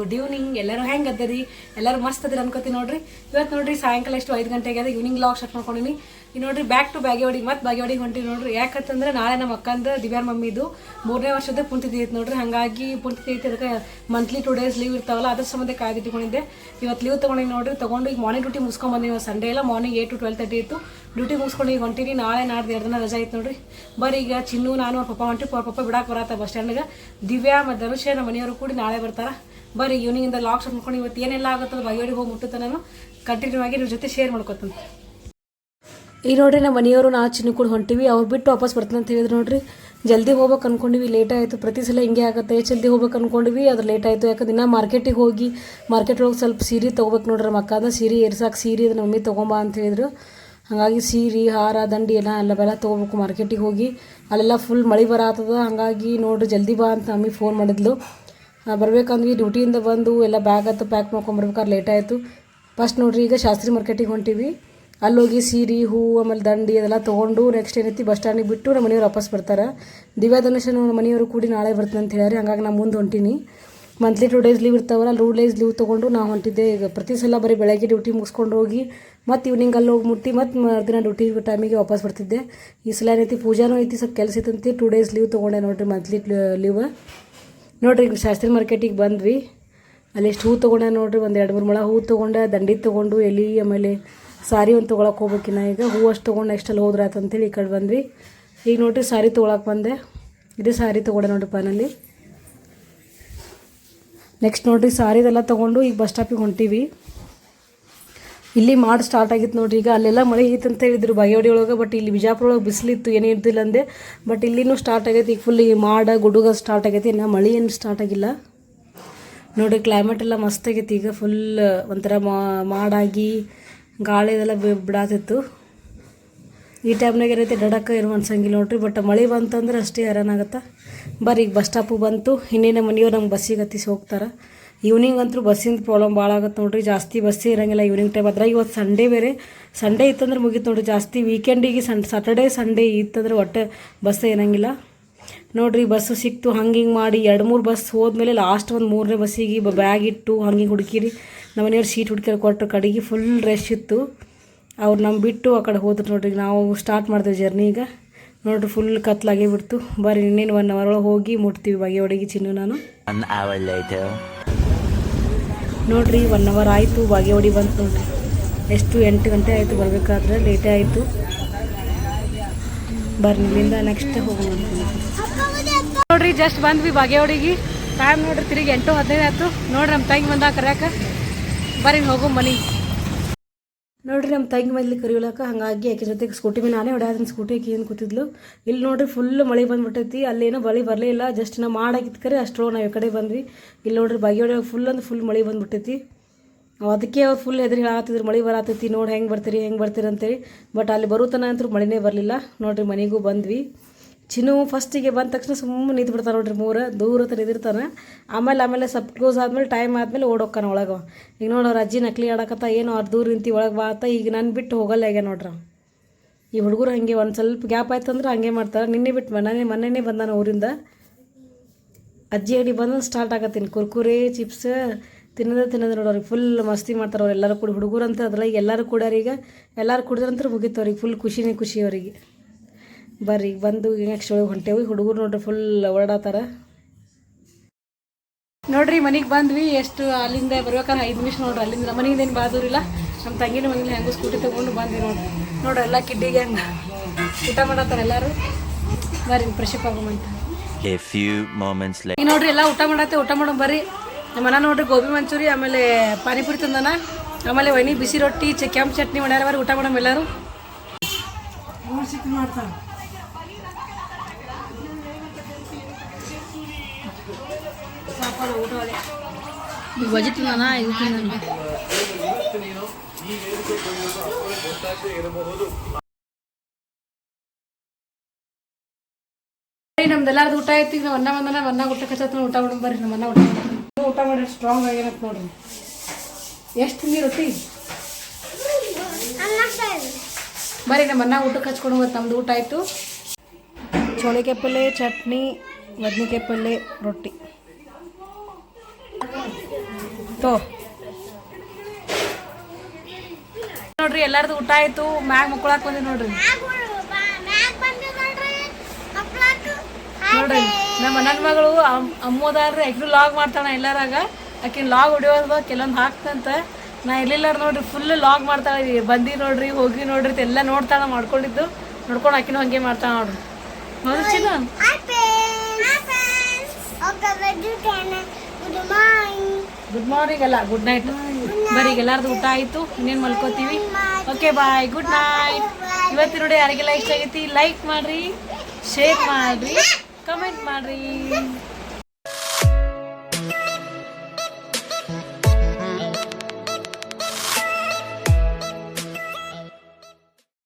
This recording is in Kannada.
ಗುಡ್ ಈವ್ನಿಂಗ್ ಎಲ್ಲರೂ ಹೆಂಗೆ ಅದರಿ? ಎಲ್ಲರೂ ಮಸ್ತ್ ಅದ್ರ ಅನ್ಕೋತೀನಿ ನೋಡ್ರಿ. ಇವತ್ತು ನೋಡ್ರಿ ಸಾಯಂಕಾಲ ಎಷ್ಟು ಐದು ಗಂಟೆಗೆ ಅದ. ಈವ್ನಿಂಗ್ ಲಾಗ್ ಸ್ಟಾರ್ಟ್ ಮಾಡ್ಕೊಂಡಿನಿ. ಈ ನೋಡ್ರಿ ಬ್ಯಾಕ್ ಟು ಬಾಗೇವಾಡಿ ಮತ್ತೆ ಬಾಗೇವಾಡಿಗೆ ಹೊಂಟಿವಿ ನೋಡ್ರಿ. ಯಾಕಂತಂದ್ರೆ ನಾಳೆ ನಮ್ಮ ಅಕ್ಕಂದ ದಿವ್ಯಾರ್ ಮಮ್ಮಿದು ಮೂರನೇ ವರ್ಷದ ಪುಣ್ಯತಿಥಿ ಐತೆ ನೋಡ್ರಿ. ಹಾಗಾಗಿ ಪುಣ್ಯತಿಥಿ ಐತೆ ಅದಕ್ಕೆ ಮಂತ್ಲಿ ಟು ಡೇಸ್ ಲೀವ್ ಇರ್ತಾವಲ್ಲ, ಅದ್ರ ಸಂಬಂಧ ಕಾಯ್ದಿಟ್ಕೊಂಡಿದ್ದೆ ಇವತ್ತು ಲೀವ್ ತೊಗೊಂಡಿನಿ ನೋಡ್ರಿ. ತೊಗೊಂಡು ಈಗ ಮಾರ್ನಿಂಗ್ ಡ್ಯೂಟಿ ಮುಗಿಸ್ಕೊಂಡ್ ಬಂದಿವಿ ಸಂಡೇ ಎಲ್ಲ. Morning eight to twelve thirty ಇತ್ತು. ಡ್ಯೂಟಿ ಮುಗಿಸ್ಕೊಂಡು ಈಗ ಹೊಂಟೀನಿ ನಾಳೆ ನಾಡ್ದು ಎರಡು ದಿನ ರಜೆ ಐತೆ ನೋಡ್ರಿ. ಬರೀ ಈಗ ಚಿನ್ನು, ನಾನು, ಅವ್ರ ಪಪ್ಪ ಹೊಂಟಿ ಅವ್ರ ಪಪ್ಪ ಬಿಡಕ್ಕೆ ಬರತ್ತ ಬಸ್ ಸ್ಟ್ಯಾಂಡ್ಗೆ. ದಿವ್ಯಾ ಮತ್ತು ಧನುಷ್ ನಮ್ಮ ಮನೆಯವರು ಕೂಡಿ ನಾಳೆ ಬರ್ತಾರ. ಬರ್ರಿ ಈವ್ನಿಂಗಿಂದ ಲಾಕ್ ಸ್ಟಾರ್ಟ್ ಮಾಡ್ಕೊಂಡು ಇವತ್ತು ಏನೆಲ್ಲ ಆಗುತ್ತದ ಬಯೋಡಿ ಹೋಗಿ ಮುಟ್ಟುತ್ತೆ ನಾನು ಕಂಟಿನ್ಯೂ ಆಗಿ ನಿಮ್ಮ ಜೊತೆ ಶೇರ್ ಮಾಡ್ಕೊತೀನಿ. ಈ ನೋಡ್ರಿ ನಮ್ಮ ಮನೆಯವರು ನಾ ಚಿನ್ನ ಕೂಡ ಹೊಂಟಿವಿ, ಅವ್ರು ಬಿಟ್ಟು ವಾಪಸ್ ಬರ್ತಾನೆ ಅಂತ ಹೇಳಿದ್ರು ನೋಡ್ರಿ. ಜಲ್ದಿ ಹೋಗ್ಬೇಕು ಅನ್ಕೊಂಡಿವಿ ಲೇಟ್ ಆಯಿತು. ಪ್ರತಿ ಸಲ ಹಿಂಗೆ ಆಗುತ್ತೆ. ಜಲ್ದಿ ಹೋಗ್ಬೇಕು ಅನ್ಕೊಂಡಿವಿ, ಅದು ಲೇಟ್ ಆಯಿತು. ಯಾಕಂದ್ರೆ ಇನ್ನ ಮಾರ್ಕೆಟಿಗೆ ಹೋಗಿ ಮಾರ್ಕೆಟ್ ಒಳಗೆ ಸ್ವಲ್ಪ ಸೀರೆ ತೊಗೋಬೇಕು ನೋಡ್ರಿ ನಮ್ಮ ಅಕ್ಕದ ಸೀರೆ ಏರ್ಸಾಕೆ ಸೀರೆ ಅದು ಮಮ್ಮಿ ತೊಗೊಂಬ ಅಂತ ಹೇಳಿದ್ರು. ಹಾಗಾಗಿ ಸೀರೆ, ಹಾರ, ದಂಡಿ ಎಲ್ಲ ಎಲ್ಲವೆಲ್ಲ ತೊಗೋಬೇಕು ಮಾರ್ಕೆಟಿಗೆ ಹೋಗಿ. ಅಲ್ಲೆಲ್ಲ ಫುಲ್ ಮಳೆ ಬರಾತದ. ಹಾಗಾಗಿ ನೋಡ್ರಿ ಜಲ್ದಿ ಬಾ ಅಂತ ಮಮ್ಮಿ ಫೋನ್ ಮಾಡಿದ್ಲು. ಬರ್ಬೇಕಂದ್ವಿ ಡ್ಯೂಟಿಯಿಂದ ಬಂದು ಎಲ್ಲ ಬ್ಯಾಗ್ ಹತ್ತು ಪ್ಯಾಕ್ ಮಾಡ್ಕೊಂಬರ್ಬೇಕಾದ್ರೆ ಲೇಟ್ ಆಯಿತು. ಫಸ್ಟ್ ನೋಡ್ರಿ, ಈಗ ಶಾಸ್ತ್ರಿ ಮಾರ್ಕೆಟಿಗೆ ಹೊಂಟೀವಿ. ಅಲ್ಲೋಗಿ ಸೀರೆ ಹೂವು ಆಮೇಲೆ ದಂಡಿ ಅದೆಲ್ಲ ತೊಗೊಂಡು ನೆಕ್ಸ್ಟ್ ಏನೈತಿ ಬಸ್ ಸ್ಟ್ಯಾಂಡಿಗೆ ಬಿಟ್ಟು ನಮ್ಮ ಮನೆಯವ್ರು ವಾಪಸ್ ಬರ್ತಾರೆ. ದಿವ್ಯಾ ಧನುಷನ್ ನಮ್ಮ ಮನೆಯವರು ಕೂಡಿ ನಾಳೆ ಬರ್ತೀನಿ ಅಂತ ಹೇಳ್ಯಾರಿ, ಹಂಗಾಗಿ ನಾನು ಮುಂದೆ ಹೊಂಟೀನಿ. ಮಂತ್ಲಿ ಟೂ ಡೇಸ್ ಲೀವ್ ಇರ್ತಾವಲ್ಲ ಟೂ ಡೇಸ್ ಲೀವ್ ತೊಗೊಂಡು ನಾವು ಹೊಂಟಿದ್ದೆ. ಈಗ ಪ್ರತಿ ಸಲ ಬರೀ ಬೆಳಗ್ಗೆ ಡ್ಯೂಟಿ ಮುಗಿಸ್ಕೊಂಡು ಹೋಗಿ, ಮತ್ತು ಇವ್ನಿಂಗ್ ಅಲ್ಲಿ ಹೋಗಿ ಮುಟ್ಟಿ, ಮತ್ತು ಮರುದಿನ ಡ್ಯೂಟಿ ಟೈಮಿಗೆ ವಾಪಸ್ ಬರ್ತಿದ್ದೆ. ಈ ಸಲ ಏನೈತಿ ಪೂಜಾನೂ ಐತಿ, ಸ್ವಲ್ಪ ಕೆಲಸ ಇತ್ತಂತೆ ಟೂ ಡೇಸ್ ಲೀವ್ ತೊಗೊಂಡೆ ನೋಡ್ರಿ ಮಂತ್ಲಿ ಲೀವ್ ನೋಡ್ರಿ ಈಗ ಶಾಸ್ತ್ರಿ ಮಾರ್ಕೆಟಿಗೆ ಬಂದ್ವಿ. ಅಲ್ಲಿ ಎಷ್ಟು ಹೂ ತೊಗೊಂಡೆ ನೋಡ್ರಿ, ಒಂದು ಎರಡು ಮೂರು ಮೊಳ ಹೂ ತೊಗೊಂಡೆ, ದಂಡಿ ತೊಗೊಂಡು ಎಲ್ಲಿ ಆಮೇಲೆ ಸಾರಿ ಒಂದು ತೊಗೊಳಕ್ಕೆ ಹೋಗ್ಬೇಕಿನ್ನ ಈಗ. ಹೂ ಅಷ್ಟು ತೊಗೊಂಡು ಎಷ್ಟಲ್ಲಿ ಹೋದ್ರೆ ಆತಂತೇಳಿ ಈ ಕಡೆ ಬಂದ್ವಿ. ಈಗ ನೋಡ್ರಿ ಸಾರಿ ತೊಗೊಳಕ್ಕೆ ಬಂದೆ. ಇದೇ ಸಾರಿ ತೊಗೊಂಡೆ ನೋಡ್ರಿ ಪಾನಲ್ಲಿ ನೆಕ್ಸ್ಟ್ ನೋಡ್ರಿ ಸಾರಿದೆಲ್ಲ ತೊಗೊಂಡು ಈಗ ಬಸ್ ಸ್ಟಾಪಿಗೆ ಹೊಂಟೀವಿ. ಇಲ್ಲಿ ಮಾಡಿ ಸ್ಟಾರ್ಟ್ ಆಗಿತ್ತು ನೋಡ್ರಿ. ಈಗ ಅಲ್ಲೆಲ್ಲ ಮಳೆ ಐತೆ ಅಂತ ಹೇಳಿದ್ರು ಬಾಗೇವಾಡಿ ಒಳಗೆ ಬಟ್ ಇಲ್ಲಿ ಬಿಜಾಪುರ ಒಳಗೆ ಬಿಸಿಲಿತ್ತು ಏನೂ ಇರ್ತಿಲ್ಲ ಅಂದೆ. ಬಟ್ ಇಲ್ಲಿನೂ ಸ್ಟಾರ್ಟ್ ಆಗೈತಿ, ಈಗ ಫುಲ್ ಮಾಡ, ಗುಡುಗ ಸ್ಟಾರ್ಟ್ ಆಗೈತಿ. ಇನ್ನು ಮಳೆ ಏನು ಸ್ಟಾರ್ಟ್ ಆಗಿಲ್ಲ. ನೋಡ್ರಿ ಕ್ಲೈಮೇಟ್ ಎಲ್ಲ ಮಸ್ತ್ ಆಗೈತಿ. ಈಗ ಫುಲ್ ಒಂಥರ ಮಾಡಾಗಿ, ಗಾಳಿ ಬಿ- ಬಿಡಾತಿತ್ತು. ಈ ಟೈಮ್ನಾಗ ಏನೈತಿ ಡಡಕ್ಕೆ ಏನು ಅನ್ಸಂಗಿಲ್ಲ ನೋಡ್ರಿ. ಬಟ್ ಮಳೆ ಬಂತಂದ್ರೆ ಅಷ್ಟೇ ಹೈರಾಣ ಆಗತ್ತೆ. ಬರ್ರಿ ಈಗ ಬಸ್ ಸ್ಟಾಪು ಬಂತು ಇನ್ನೇನು ಮನೆಯವ್ರು ನಮ್ಗೆ ಬಸ್ಸಿಗೆ ಹತ್ತಿಸಿ ಹೋಗ್ತಾರೆ. ಈವ್ನಿಂಗ್ ಅಂತೂ ಬಸ್ಸಿಂದ ಪ್ರಾಬ್ಲಮ್ ಭಾಳ ಆಗತ್ತೆ ನೋಡ್ರಿ. ಜಾಸ್ತಿ ಬಸ್ಸೇ ಇರಂಗಿಲ್ಲ ಈವ್ನಿಂಗ್ ಟೈಮ್ ಅದ್ರಾಗ ಇವತ್ತು ಸಂಡೇ ಬೇರೆ. ಸಂಡೇ ಇತ್ತಂದ್ರೆ ಮುಗೀತು ನೋಡ್ರಿ. ಜಾಸ್ತಿ ವೀಕೆಂಡಿಗೆ ಸನ್ ಸಾಟರ್ಡೇ ಸಂಡೇ ಇತ್ತಂದ್ರೆ ಒಟ್ಟೆ ಬಸ್ಸೇ ಇರೋಂಗಿಲ್ಲ. ನೋಡ್ರಿ ಬಸ್ಸು ಸಿಕ್ತು, ಹಂಗೆ ಹಿಂಗೆ ಮಾಡಿ ಎರಡು ಮೂರು ಬಸ್ ಹೋದ್ಮೇಲೆ ಲಾಸ್ಟ್ ಒಂದು ಮೂರನೇ ಬಸ್ಸಿಗೆ ಬ್ಯಾಗ್ ಇಟ್ಟು ಹಂಗೆ ಹಿಂಗೆ ಹುಡುಕಿರಿ. ನಮ್ಮ ಮನೆಯವ್ರು ಸೀಟ್ ಹುಡುಕಿ ಕೊಟ್ಟರು ಕಡೆಗೆ ಫುಲ್ ರಶ್ ಇತ್ತು. ಅವ್ರು ನಮ್ಮ ಬಿಟ್ಟು ಆ ಕಡೆ ಹೋದ್ರು ನೋಡ್ರಿ. ನಾವು ಸ್ಟಾರ್ಟ್ ಮಾಡ್ತೇವೆ ಜರ್ನಿ ಈಗ. ನೋಡ್ರಿ ಫುಲ್ ಕತ್ಲಾಗೇ ಬಿಡ್ತು. ಬರ್ರಿ, ಇನ್ನೇನು ಒನ್ ಅವರ್ ಒಳಗೆ ಹೋಗಿ ಮುಟ್ತೀವಿ, ಬಗೆ ಒಡಗಿ ಚಿನ್ನು ನಾನು. ನೋಡ್ರಿ ಒನ್ ಅವರ್ ಆಯಿತು ಬಾಗೇವಾಡಿ ಬಂತು ನೋಡಿರಿ. ಎಷ್ಟು ಎಂಟು ಗಂಟೆ ಆಯಿತು ಬರಬೇಕಾದ್ರೆ ಲೇಟೇ ಆಯಿತು. ಬರ್ನಿಲ್ಲಿಂದ ನೆಕ್ಸ್ಟ್ ಹೋಗೋಣ ನೋಡ್ರಿ ಜಸ್ಟ್ ಬಂದ್ವಿ ಬಾಗೇವಾಡಿಗೆ ಟೈಮ್ ನೋಡ್ರಿ, ತಿರುಗಿ ಎಂಟು ಹದಿನೈದು ಆಯ್ತು. ನೋಡ್ರಿ, ನಮ್ಮ ತಂಗಿ ಬಂದ ಕರ್ಯಾಕ. ಬರ್ರಿ, ಹೋಗೋ ಮನೆಗೆ. ನೋಡ್ರಿ ನಮ್ಮ ತಂಗಿ ಮೊದಲು ಕರಿಯೋಲಕ್ಕ ಹಂಗಾಗಿ ಆಕೆ ಜೊತೆಗೆ ಸ್ಕೂಟಿ ಮೇಲೆ ನಾನೇ ಹೊಡ್ಯಾದನ್ ಸ್ಕೂಟಿ ಆಕಿ ಏನು ಕೂತಿದ್ಲು. ಇಲ್ಲಿ ನೋಡ್ರಿ ಫುಲ್ ಮಳೆ ಬಂದ್ಬಿಟ್ಟೈತಿ, ಅಲ್ಲೇನೋ ಮಳೆ ಬರಲೇ ಇಲ್ಲ ಜಸ್ಟ್ ನಾವು ಮಾಡಾಕಿತ್ತು ಕರೆ ನಾವು ಈ ಕಡೆ ಬಂದ್ವಿ. ಇಲ್ಲಿ ನೋಡ್ರಿ ಬಾಗಿಯೊಳಗೆ ಫುಲ್ ಅಂದ್ರೆ ಫುಲ್ ಮಳೆ ಬಂದ್ಬಿಟ್ಟೈತಿ. ಅದಕ್ಕೆ ಅವ್ರು ಫುಲ್ ಎದುರು ಹೇಳತ್ತಿದ್ರು ಮಳೆ ಬರತ್ತೈತಿ ನೋಡಿ ಹೆಂಗೆ ಬರ್ತೀರಿ ಹೆಂಗೆ ಬರ್ತೀರಿ ಅಂತೇಳಿ. ಬಟ್ ಅಲ್ಲಿ ಬರುತನ ಅಂತೂ ಮಳೆನೇ ಬರಲಿಲ್ಲ. ನೋಡ್ರಿ ಮನೆಗೂ ಬಂದ್ವಿ. ಚಿನ್ನು ಫಸ್ಟಿಗೆ ಬಂದ ತಕ್ಷಣ ಸುಮ್ಮನೆ ನಿಂತು ಬಿಡ್ತಾನೆ ನೋಡ್ರಿ ಮೂರು, ದೂರ ಹತ್ರ ನಿಂದಿರ್ತಾನೆ ಆಮೇಲೆ ಆಮೇಲೆ ಸಬ್ ಕ್ಲೋಸ್ ಆದ್ಮೇಲೆ ಟೈಮ್ ಆದ್ಮೇಲೆ ಓಡೋಕ್ಕಾನ ಒಳಗೆ. ಈಗ ನೋಡಿ, ಅವ್ರ ಅಜ್ಜಿ ನಕಲಿ ಆಡಕತ್ತ, ಏನೋ ಅವ್ರು ದೂರ ನಿಂತಿ ಒಳಗೆ ಬಾ ಈಗ ನಾನು ಬಿಟ್ಟು ಹೋಗಲ್ಲ ಹೇಗೆ ನೋಡ್ರಿ. ಈ ಹುಡುಗರು ಹಾಗೆ ಒಂದು ಸ್ವಲ್ಪ ಗ್ಯಾಪ್ ಆಯ್ತು ಹಂಗೆ ಮಾಡ್ತಾರೆ. ನಿನ್ನೆ ಬಿಟ್ಟು ಮನೆ ಮೊನ್ನೆನೇ ಬಂದಾನ ಊರಿಂದ. ಅಜ್ಜಿ ಅಡಿ ಬಂದು ಸ್ಟಾರ್ಟ್ ಆಗತ್ತೀನಿ ಕುರ್ಕುರೆ ಚಿಪ್ಸ್ ತಿನ್ನೋದೇ ತಿನ್ನೋದು ಅವ್ರಿಗೆ ಫುಲ್ ಮಸ್ತಿ ಮಾಡ್ತಾರೆ ಅವ್ರು ಎಲ್ಲರೂ ಕೂಡ. ಹುಡುಗರು ಅಂತ ಅದ್ರಾಗ ಎಲ್ಲರೂ ಕೂಡ ಈಗ ಎಲ್ಲರೂ ಕುಡಿದ್ರಂತೂ ಮುಗೀತು ಅವ್ರಿಗೆ ಫುಲ್ ಖುಷಿನೇ ಖುಷಿ ಅವರಿಗೆ. ಬರ್ರಿ ಈಗ ಬಂದು ನೆಕ್ಸ್ಟ್ ಒಳಗೆ ಹೊಂಟೇವಿ. ಹುಡುಗರು ನೋಡ್ರಿ ಫುಲ್ ಓಡಾತಾರ ನೋಡ್ರಿ ಮನೆಗೆ ಬಂದ್ವಿ. ಎಷ್ಟು ಅಲ್ಲಿಂದ ಬರ್ಬೇಕಾದ್ರೆ ಐದು ನಿಮಿಷ ನೋಡ್ರಿ. ಅಲ್ಲಿಂದ ನಮ್ಮ ಮನೆಯಿಂದ ಏನು ಬಾದೂರಿಲ್ಲ ನಮ್ಮ ತಂಗಿನ ಮನೇಲಿ ಹೆಂಗು ಸ್ಕೂಟಿ ತೊಗೊಂಡು ಬಂದ್ವಿ ನೋಡ್ರಿ. ನೋಡ್ರಿ ಎಲ್ಲ ಕಿಡ್ಡಿಗೆ ಹಂಗೆ ಊಟ ಮಾಡತ್ತಾರ ಎಲ್ಲರೂ? ಬರ್ರಿ ಫ್ರೆಶಪ್ ಆಗೋಮಂತ A few moments later. ಈಗ ನೋಡ್ರಿ ಎಲ್ಲ ಊಟ ಮಾಡತ್ತೆ ಊಟ ಮಾಡೋ ಬರ್ರಿ. ನಮ್ಮ ಮನ ನೋಡ್ರಿ ಗೋಬಿ ಮಂಚೂರಿ ಆಮೇಲೆ ಪಾನಿಪುರಿ ತಂದನ. ಆಮೇಲೆ ವೈನಿ ಬಿಸಿ ರೊಟ್ಟಿ ಚ ಕೆಂಪು ಚಟ್ನಿ ಮಾಡ್ಯಾರ ಬರ್ರಿ ಊಟ ಮಾಡಮ್ ಎಲ್ಲರೂ. ಬಜೆಟ್ ತಿನ್ನ ಇದು ನಮ್ದೆಲ್ಲಾರ್ದು ಊಟ ಐತಿ ಈಗ ನಾವು ಅನ್ನ ಬಂದನ ಅನ್ನ ಊಟ ಕಚ್ಚತ್ತ ಊಟ ಮಾಡೋಣ ಬರ್ರಿ ನಮ್ಮ ಅನ್ನ ಊಟ ಮಾಡೋಣ. ಊಟ ಮಾಡಿ ಸ್ಟ್ರಾಂಗ್ ಆಗಿರತ್ ನೋಡ್ರಿ. ಎಷ್ಟು ತಿಂದಿ ರೊಟ್ಟಿ? ಬರ್ರಿ ನಮ್ಮ ಅನ್ನ ಊಟಕ್ಕೆ ಹಚ್ಕೊಂಡು ಹೋಗುತ್ತೆ ನಮ್ದು ಊಟ ಆಯಿತು. ಚೋಳಿಕಾಯಿ ಪಲ್ಯ ಚಟ್ನಿ, ಬದ್ನಿಕಾಯಿ ಪಲ್ಯ ರೊಟ್ಟಿ. ತೋ ನೋಡ್ರಿ, ಎಲ್ಲಾರ್ದು ಊಟ ಆಯ್ತು. ಮ್ಯಾಗ್ ಮುಕ್ಕೊಳಕ್ ಬಂದಿ ನೋಡ್ರಿ. ನೋಡ್ರಿ, ನಮ್ಮ ನನ್ನ ಮಗಳು ಅಮ್ಮದಾರ್ರಿ ಆಕಿನೂ ಲಾಗ್ ಮಾಡ್ತಾಳ ಎಲ್ಲಾರಾಗ. ಆಕಿನ ಲಾಗ್ ಹೊಡಿಯೋದು ಕೆಲವೊಂದು ಹಾಕ್ತಂತ. ನಾ ಇರ್ಲಿಲ್ಲ ನೋಡ್ರಿ ಫುಲ್ ಲಾಗ್ ಮಾಡ್ತಾಳೆ ಬಂದಿ ನೋಡ್ರಿ ಹೋಗಿ ನೋಡ್ರಿ ಎಲ್ಲ ನೋಡ್ತಾಳ, ಮಾಡ್ಕೊಂಡಿದ್ದು. ನೋಡ್ಕೊಂಡು ಆಕಿನೂ ಹಂಗೆ ಮಾಡ್ತಾಳ ನೋಡ್ರಿ. ಗುಡ್ ಮಾರ್ನಿಂಗ್ ಅಲ್ಲ ಗುಡ್ ನೈಟ್ ಬರೀ ಎಲ್ಲಾರ್ದು ಊಟ ಆಯ್ತು ಇನ್ನೇನು ಮಲ್ಕೋತೀವಿ? ಓಕೆ ಬಾಯ್ ಗುಡ್ ನೈಟ್ ಇವತ್ತಿನ ನೋಡಿ ಯಾರಿಗೆಲ್ಲ ಇಷ್ಟ ಆಗೈತಿ ಲೈಕ್ ಮಾಡ್ರಿ ಶೇರ್ ಮಾಡ್ರಿ ಕಮೆಂಟ್ ಮಾಡ್ರಿ.